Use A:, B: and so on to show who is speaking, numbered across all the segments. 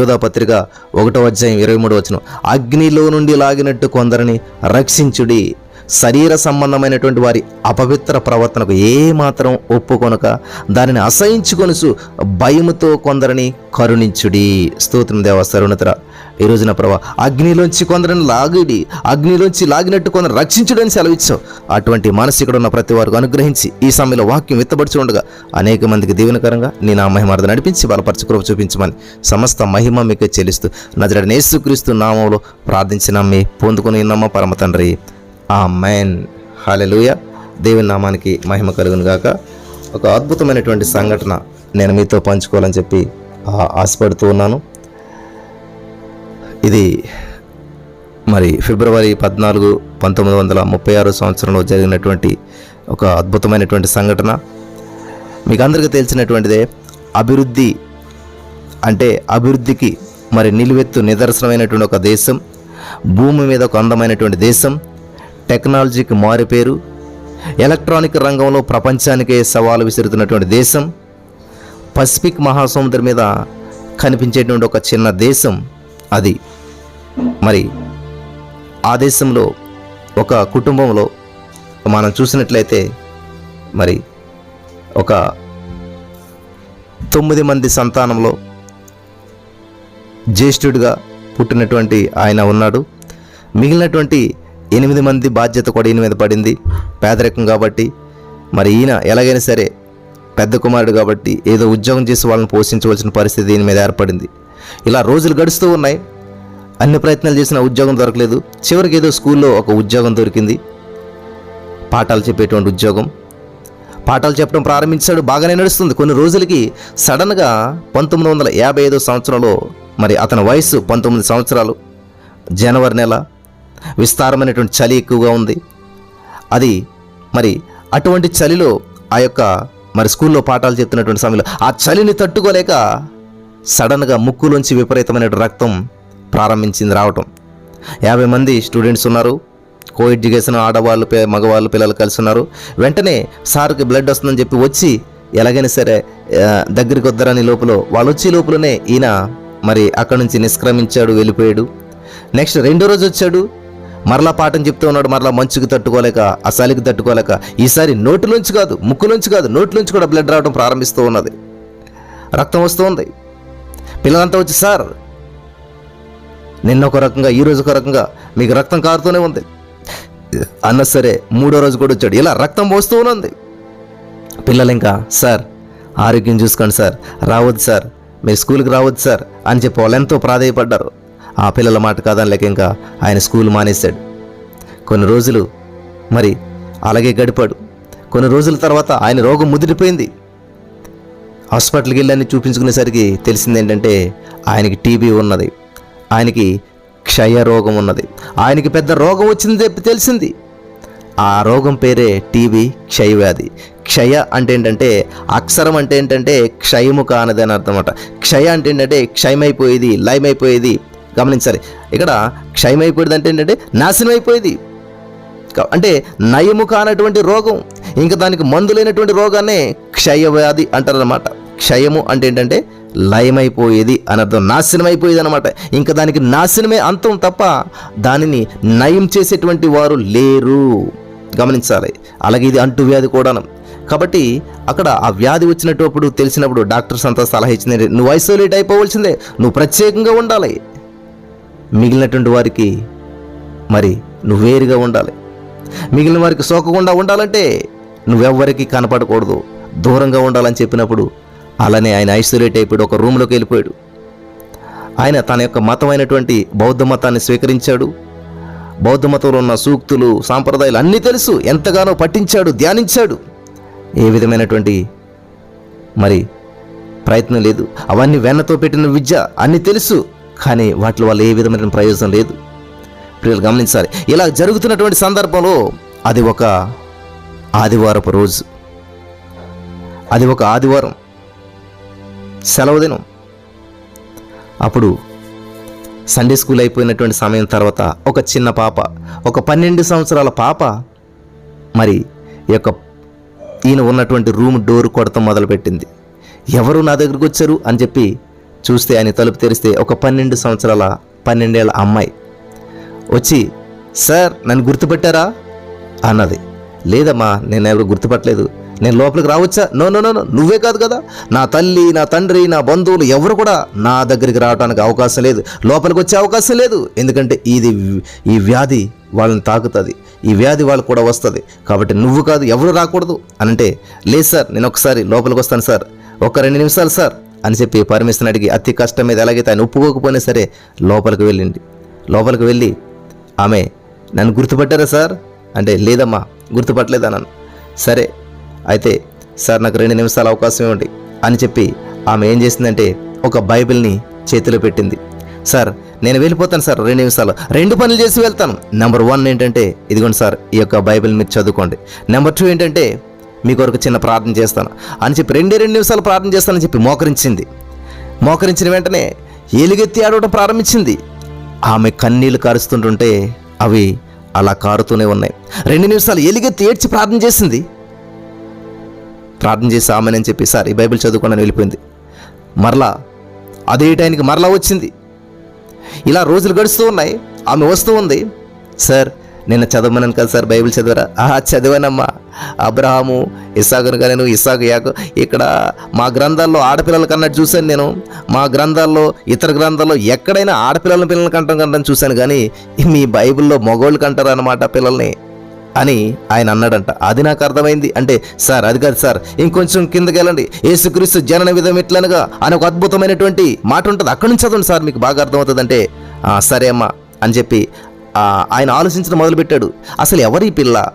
A: యోధా పత్రిక ఒకటో అధ్యాయం ఇరవై మూడు వచ్చిన అగ్నిలో నుండి లాగినట్టు కొందరిని రక్షించుడి. శరీర సంబంధమైనటువంటి వారి అపవిత్ర ప్రవర్తనకు ఏ మాత్రం ఒప్పుకొనక దానిని అసహించుకొనుచు భయముతో కొందరిని కరుణించుడి. స్తోత్రం దేవ సరుణతర ఈ రోజున ప్రభా అగ్నిలోంచి కొందరిని లాగిడి అగ్నిలోంచి లాగినట్టు కొందరు రక్షించుడని సెలవిచ్చావు అటువంటి మనసు ఇక్కడ ఉన్న ప్రతి వారికి అనుగ్రహించి ఈ సమయంలో వాక్యం విత్తబడుచు ఉండగా అనేక మందికి దీవెనకరంగా నీ నా మహిమార్థ నడిపించి బలపరచు కృప చూపించమని సమస్త మహిమ మీకు చెల్లిస్తూ నజరడని యేసుక్రీస్తు నామంలో ప్రార్థించి నమ్మి పొందుకుని నమ్మ పరమ తండ్రి. ఆ మైన్ హాలెలుయ దేవుని నామానికి మహిమ కలుగును గాక. ఒక అద్భుతమైనటువంటి సంఘటన నేను మీతో పంచుకోవాలని చెప్పి ఆశపడుతూ ఉన్నాను. ఇది మరి ఫిబ్రవరి పద్నాలుగు పంతొమ్మిది వందల ముప్పై ఆరు సంవత్సరంలో జరిగినటువంటి ఒక అద్భుతమైనటువంటి సంఘటన. మీకు అందరికీ తెలిసినటువంటిదే అభివృద్ధి అంటే అభివృద్ధికి మరి నిలువెత్తు నిదర్శనమైనటువంటి ఒక దేశం భూమి మీద ఒక అందమైనటువంటి దేశం టెక్నాలజీకి మారిపేరు ఎలక్ట్రానిక్ రంగంలో ప్రపంచానికే సవాలు విసురుతున్నటువంటి దేశం పసిఫిక్ మహాసముద్రం మీద కనిపించేటువంటి ఒక చిన్న దేశం అది. మరి ఆ దేశంలో ఒక కుటుంబంలో మనం చూసినట్లయితే మరి ఒక తొమ్మిది మంది సంతానంలో జ్యేష్ఠుడిగా పుట్టినటువంటి ఆయన ఉన్నాడు. మిగిలినటువంటి ఎనిమిది మంది బాధ్యత కూడా ఈయన మీద పడింది. పేదరికం కాబట్టి మరి ఈయన ఎలాగైనా సరే పెద్ద కుమారుడు కాబట్టి ఏదో ఉద్యోగం చేసి వాళ్ళని పోషించవలసిన పరిస్థితి దీని మీద ఏర్పడింది. ఇలా రోజులు గడుస్తూ ఉన్నాయి. అన్ని ప్రయత్నాలు చేసిన ఉద్యోగం దొరకలేదు. చివరికి ఏదో స్కూల్లో ఒక ఉద్యోగం దొరికింది. పాఠాలు చెప్పేటువంటి ఉద్యోగం. పాఠాలు చెప్పడం ప్రారంభించాడు. బాగానే నడుస్తుంది. కొన్ని రోజులకి సడన్గా పంతొమ్మిది వందల యాభై ఐదో సంవత్సరంలో మరి అతని వయసు పంతొమ్మిది సంవత్సరాలు. జనవరి నెల. విస్తారమైనటువంటి చలి ఎక్కువగా ఉంది. అది మరి అటువంటి చలిలో ఆ యొక్క మరి స్కూల్లో పాఠాలు చెప్తున్నటువంటి సమయంలో ఆ చలిని తట్టుకోలేక సడన్గా ముక్కులోంచి విపరీతమైన రక్తం ప్రారంభించింది రావటం. యాభై మంది స్టూడెంట్స్ ఉన్నారు. కో ఎడ్యుకేషన్ ఆడవాళ్ళు మగవాళ్ళు పిల్లలు కలిసి ఉన్నారు. వెంటనే సార్కి బ్లడ్ వస్తుందని చెప్పి వచ్చి ఎలాగైనా సరే దగ్గరికి వద్దరని లోపల వాళ్ళు వచ్చే లోపలనే ఈయన మరి అక్కడి నుంచి నిష్క్రమించాడు వెళ్ళిపోయాడు. నెక్స్ట్ రెండో రోజు వచ్చాడు. మరలా పాఠం చెప్తూ ఉన్నాడు. మరలా మంచుకి తట్టుకోలేక అసాలికి తట్టుకోలేక. ఈసారి నోటిలోంచి కాదు ముక్కులోంచి కాదు నోటిలోంచి కూడా బ్లడ్ రావడం ప్రారంభిస్తూ ఉన్నది. రక్తం వస్తూ ఉంది. పిల్లలంతా వచ్చి సార్ నిన్న ఒక రకంగా ఈ రోజు ఒక రకంగా మీకు రక్తం కారుతూనే ఉంది. అన్న సరే మూడో రోజు కూడా వచ్చాడు. ఇలా రక్తం పోస్తూనే ఉంది పిల్లలు ఇంకా సార్ ఆరోగ్యం చూసుకోండి సార్. రావద్దు సార్. మీరు స్కూల్కి రావద్దు సార్. అని చెప్పి వాళ్ళు ఎంతో ప్రాధాయపడ్డారు. ఆ పిల్లల మాట కాదని లేక ఇంకా ఆయన స్కూల్ మానేశాడు. కొన్ని రోజులు మరి అలాగే గడిపాడు. కొన్ని రోజుల తర్వాత ఆయన రోగం ముదిరిపోయింది. హాస్పిటల్కి వెళ్ళని చూపించుకునేసరికి తెలిసింది ఏంటంటే ఆయనకి టీబీ ఉన్నది. ఆయనకి క్షయ రోగం ఉన్నది. ఆయనకి పెద్ద రోగం వచ్చింది చెప్పి తెలిసింది. ఆ రోగం పేరే టీబీ క్షయవ్యాధి. క్షయ అంటే ఏంటంటే అక్షరం అంటే ఏంటంటే క్షయము కానిది అని అర్థం అన్నమాట క్షయ అంటే ఏంటంటే క్షయమైపోయేది లయమైపోయేది. గమనించాలి ఇక్కడ క్షయమైపోయేది అంటే ఏంటంటే నాశనం అయిపోయేది అంటే నయము కానటువంటి రోగం. ఇంకా దానికి మందు లేనటువంటి రోగాన్నే క్షయవ్యాధి అంటారనమాట క్షయము అంటే ఏంటంటే లయమైపోయేది అని అర్థం. నాశనం అయిపోయేది అనమాట ఇంకా దానికి నాశనమే అంతం తప్ప దానిని నయం చేసేటువంటి వారు లేరు. గమనించాలి. అలాగే ఇది అంటు వ్యాధి కూడాను. కాబట్టి అక్కడ ఆ వ్యాధి వచ్చినప్పుడు తెలిసినప్పుడు డాక్టర్స్ అంతా సలహా ఇచ్చింది నువ్వు ఐసోలేట్ అయిపోవలసిందే. నువ్వు ప్రత్యేకంగా ఉండాలి. మిగిలినటువంటి వారికి మరి నువ్వు వేరుగా ఉండాలి. మిగిలిన వారికి సోకకుండా ఉండాలంటే నువ్వెవ్వరికి కనపడకూడదు. దూరంగా ఉండాలని చెప్పినప్పుడు అలానే ఆయన ఐసోలేట్ అయిపోయాడు ఒక రూమ్లోకి వెళ్ళిపోయాడు. ఆయన తన యొక్క మతమైనటువంటి బౌద్ధ మతాన్ని స్వీకరించాడు. బౌద్ధ మతంలో ఉన్న సూక్తులు సాంప్రదాయాలు అన్నీ తెలుసు. ఎంతగానో పఠించాడు ధ్యానించాడు. ఏ విధమైనటువంటి మరి ప్రయత్నం లేదు. అవన్నీ వెన్నతో పెట్టిన విద్య అన్నీ తెలుసు. కానీ వాటి వల్ల ఏ విధమైన ప్రయోజనం లేదు. ప్రియులు గమనించాలి. ఇలా జరుగుతున్నటువంటి సందర్భంలో అది ఒక ఆదివారపు రోజు. అది ఒక ఆదివారం. సెలవు దినం అప్పుడు సండే స్కూల్ అయిపోయినటువంటి సమయం తర్వాత ఒక చిన్న పాప ఒక పన్నెండు సంవత్సరాల పాప మరి ఈ యొక్క ఈయన ఉన్నటువంటి రూమ్ డోర్ కొడతాం మొదలుపెట్టింది. ఎవరు నా దగ్గరికి వచ్చారు అని చెప్పి చూస్తే ఆయన తలుపు తెరిస్తే ఒక పన్నెండు సంవత్సరాల పన్నెండేళ్ళ అమ్మాయి వచ్చి సార్ నన్ను గుర్తుపెట్టారా? అన్నది. లేదమ్మా నేను ఎవరు గుర్తుపట్టలేదు. నేను లోపలికి రావచ్చా? నో నో నో నువ్వే కాదు కదా. నా తల్లి నా తండ్రి నా బంధువులు ఎవరు కూడా నా దగ్గరికి రావడానికి అవకాశం లేదు. లోపలికి వచ్చే అవకాశం లేదు. ఎందుకంటే ఇది ఈ వ్యాధి వాళ్ళని తాకుతుంది. ఈ వ్యాధి వాళ్ళకు కూడా వస్తుంది. కాబట్టి నువ్వు కాదు ఎవరు రాకూడదు అని అంటే లేదు సార్ నేను ఒకసారి లోపలికి వస్తాను సార్. ఒక రెండు నిమిషాలు సార్ అని చెప్పి పర్మిషన్ అడిగి అతి కష్టం మీద ఎలాగైతే ఆయన ఒప్పుకోకపోయినా సరే లోపలికి వెళ్ళింది. లోపలికి వెళ్ళి ఆమె నన్ను గుర్తుపట్టారా సార్? అంటే లేదమ్మా గుర్తుపట్టలేదు అన్నాను సరే అయితే సార్ నాకు రెండు నిమిషాల అవకాశం ఇవ్వండి అని చెప్పి ఆమె ఏం చేసిందంటే ఒక బైబిల్ని చేతిలో పెట్టింది. సార్ నేను వెళ్ళిపోతాను సార్ రెండు నిమిషాలు. రెండు పనులు చేసి వెళ్తాను. నెంబర్ వన్ ఏంటంటే ఇదిగోండి సార్ ఈ యొక్క బైబిల్ మీరు చదువుకోండి. నెంబర్ టూ ఏంటంటే మీ కొరకు చిన్న ప్రార్థన చేస్తాను అని చెప్పి రెండే రెండు నిమిషాలు ప్రార్థన చేస్తానని చెప్పి మోకరించింది. మోకరించిన వెంటనే ఎలుగెత్తి ఆడవటం ప్రారంభించింది. ఆమె కన్నీళ్ళు కారుస్తుంటుంటే అవి అలా కారుతూనే ఉన్నాయి. రెండు నిమిషాలు ఎలుగెత్తి ఏడ్చి ప్రార్థన చేసింది. ప్రార్థన చేసి ఆమెనని చెప్పి సార్ ఈ బైబిల్ చదువుకోనని వెళ్ళిపోయింది. మరలా అదే టైంకి మరలా వచ్చింది. ఇలా రోజులు గడుస్తూ ఉన్నాయి. ఆమె వస్తూ ఉంది. సార్ నిన్న చదవమన్నాను కదా సార్ బైబిల్ చదివరా? ఆహా చదివానమ్మా. అబ్రహాము ఇసాకును నేను ఇసాకు యాకు ఇక్కడ మా గ్రంథాల్లో ఆడపిల్లల కన్నట్టు చూశాను నేను. మా గ్రంథాల్లో ఇతర గ్రంథాల్లో ఎక్కడైనా ఆడపిల్లల పిల్లల కంటాం కంటాను చూశాను కానీ మీ బైబిల్లో మగవాళ్ళు కంటారు అన్నమాట పిల్లల్ని. అని ఆయన అన్నాడంట. అది నాకు అర్థమైంది. అంటే సార్ అది కాదు సార్. ఇంకొంచెం కిందకి వెళ్ళండి యేసుక్రీస్తు జనన విధం ఎట్లనగా? అని ఒక అద్భుతమైనటువంటి మాట ఉంటుంది. అక్కడి నుంచి చదవండి సార్ మీకు బాగా అర్థమవుతుంది అంటే సరే అమ్మా అని చెప్పి ఆయన ఆలోచించడం మొదలుపెట్టాడు. అసలు ఎవరి పిల్ల?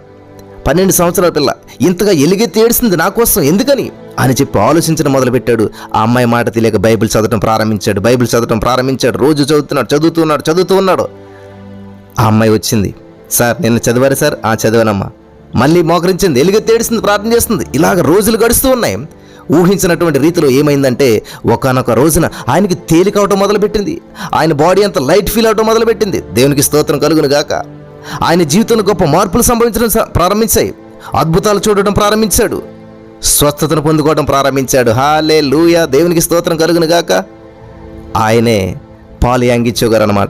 A: పన్నెండు సంవత్సరాల పిల్ల. ఇంతగా ఎలిగే తేడిసింది నా కోసం ఎందుకని? అని చెప్పి ఆలోచించడం మొదలుపెట్టాడు. ఆ అమ్మాయి మాట తెలియక బైబిల్ చదవటం ప్రారంభించాడు. బైబిల్ చదవటం ప్రారంభించాడు. రోజు చదువుతున్నాడు చదువుతున్నాడు చదువుతూ ఉన్నాడు. ఆ అమ్మాయి వచ్చింది. సార్ నిన్న చదివారు సార్ ఆ చదివానమ్మా. మళ్ళీ మోకరించింది ఎలుగెత్తి ఏడుస్తుంది ప్రార్థన చేస్తుంది. ఇలాగ రోజులు గడుస్తూ ఉన్నాయి. ఊహించినటువంటి రీతిలో ఏమైందంటే ఒకనొక రోజున ఆయనకి తేలిక అవటం మొదలుపెట్టింది. ఆయన బాడీ అంత లైట్ ఫీల్ అవటం మొదలుపెట్టింది. దేవునికి స్తోత్రం కలుగును గాక. ఆయన జీవితంలో గొప్ప మార్పులు సంభవించడం ప్రారంభించాయి. అద్భుతాలు చూడడం ప్రారంభించాడు. స్వస్థతను పొందుకోవడం ప్రారంభించాడు. హాలే లూయా దేవునికి స్తోత్రం కలుగును గాక. ఆయనే పాలు యాంగిచ్చో గారు అనమాట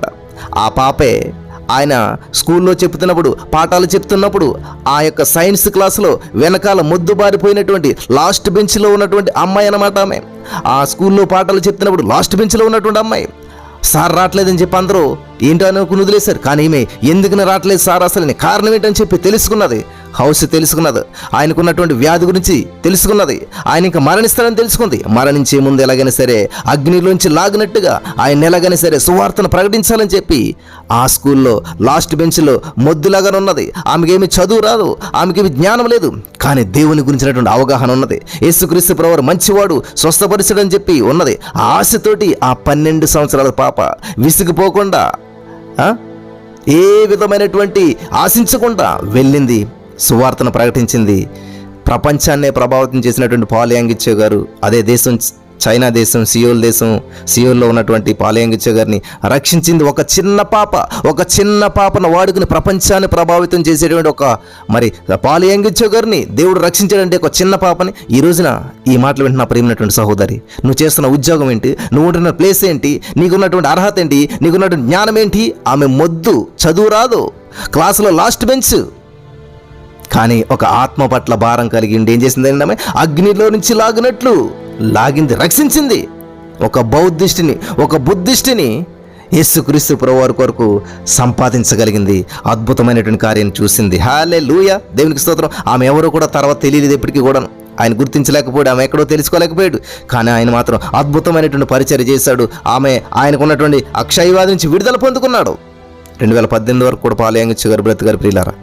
A: ఆ పాపే ఆయన స్కూల్లో చెప్తున్నప్పుడు పాఠాలు చెప్తున్నప్పుడు ఆ యొక్క సైన్స్ క్లాసులో వెనకాల ముద్దుబారిపోయినటువంటి లాస్ట్ బెంచ్లో ఉన్నటువంటి అమ్మాయి అనమాట ఆమె. ఆ స్కూల్లో పాఠాలు చెప్తున్నప్పుడు లాస్ట్ బెంచ్లో ఉన్నటువంటి అమ్మాయి. సార్ రావట్లేదని చెప్పి అందరూ ఏంటో అనుకుని వదిలేశారు. కానీ ఈమె ఎందుకు రావట్లేదు సార్ అసలు? కారణం ఏంటని చెప్పి తెలుసుకున్నది. హౌస్ తెలుసుకున్నది. ఆయనకున్నటువంటి వ్యాధి గురించి తెలుసుకున్నది. ఆయన ఇంకా మరణిస్తాడని తెలుసుకుంది. మరణించే ముందు ఎలాగైనా సరే అగ్నిలోంచి లాగినట్టుగా ఆయన ఎలాగైనా సరే సువార్తను ప్రకటించాలని చెప్పి ఆ స్కూల్లో లాస్ట్ బెంచ్లో మొద్దులాగానే ఉన్నది. ఆమెకేమి చదువు రాదు. ఆమెకేమి జ్ఞానం లేదు. కానీ దేవుని గురించినటువంటి అవగాహన ఉన్నది. యేసుక్రీస్తు ప్రవర్ మంచివాడు స్వస్థపరిచడని చెప్పి ఉన్నది. ఆ ఆశతోటి ఆ పన్నెండు సంవత్సరాల పాప విసిగిపోకుండా ఏ విధమైనటువంటి ఆశించకుండా వెళ్ళింది. సువార్తను ప్రకటించింది. ప్రపంచాన్నే ప్రభావితం చేసినటువంటి పాలయాంగిచ్చే గారు అదే దేశం చైనా దేశం సియోల్ దేశం సియోల్లో ఉన్నటువంటి పాలయాంగిచ్చే గారిని రక్షించింది. ఒక చిన్న పాప ఒక చిన్న పాపను వాడుకుని ప్రపంచాన్ని ప్రభావితం చేసేటువంటి ఒక మరి పాలయాంగిచ్చే గారిని దేవుడు రక్షించాడంటే ఒక చిన్న పాపని ఈ రోజున ఈ మాటలు వింటున్న ప్రేమైనటువంటి సహోదరి నువ్వు చేస్తున్న ఉద్యోగం ఏంటి? నువ్వు ఉంటున్న ప్లేస్ ఏంటి? నీకున్నటువంటి అర్హత ఏంటి? నీకున్నటువంటి జ్ఞానం ఏంటి? ఆమె మొద్దు చదువు రాదు. క్లాసులో లాస్ట్ బెంచ్ కానీ ఒక ఆత్మ పట్ల భారం కలిగి ఉండి ఏం చేసింది ఆమె? అగ్నిలో నుంచి లాగినట్లు. లాగింది రక్షించింది. ఒక బౌద్ధిష్టిని ఒక బుద్ధిష్టిని యేసుక్రీస్తు ప్రభువారి కొరకు సంపాదించగలిగింది. అద్భుతమైనటువంటి కార్యం చూసింది. హాలే లూయ దేవునికి స్తోత్రం. ఆమె ఎవరో కూడా తర్వాత తెలియలేదు ఎప్పటికీ కూడా. ఆయన గుర్తించలేకపోయాడు ఆమె ఎక్కడో తెలుసుకోలేకపోయాడు. కానీ ఆయన మాత్రం అద్భుతమైనటువంటి పరిచయం చేశాడు. ఆమె ఆయనకున్నటువంటి అక్షయవాది నుంచి విడుదల పొందుకున్నాడు. రెండు వేల పద్దెనిమిది వరకు కూడా పాలయంగా గారు బ్రతు గారు ప్రియులారా.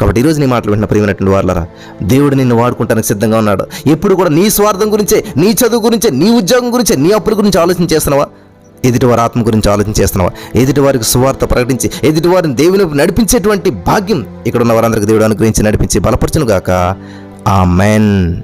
A: కాబట్టి ఈరోజు నీ మాటలు వింటున్న ప్రియమైనటువంటి వాళ్ళరా దేవుడు నిన్ను వాడుకుంటానికి సిద్ధంగా ఉన్నాడు. ఎప్పుడు కూడా నీ స్వార్థం గురించే నీ చదువు గురించే నీ ఉద్యోగం గురించే నీ అప్పుల గురించి ఆలోచన చేస్తున్నావా? ఎదుటివారి ఆత్మ గురించి ఆలోచన చేస్తున్నావా? ఎదుటివారికి సువార్త ప్రకటించి ఎదుటివారిని దేవుని నడిపించేటువంటి భాగ్యం ఇక్కడ ఉన్న వారందరికీ దేవుడు అనుగ్రహించి నడిపించి బలపరచును గాక ఆ మెన్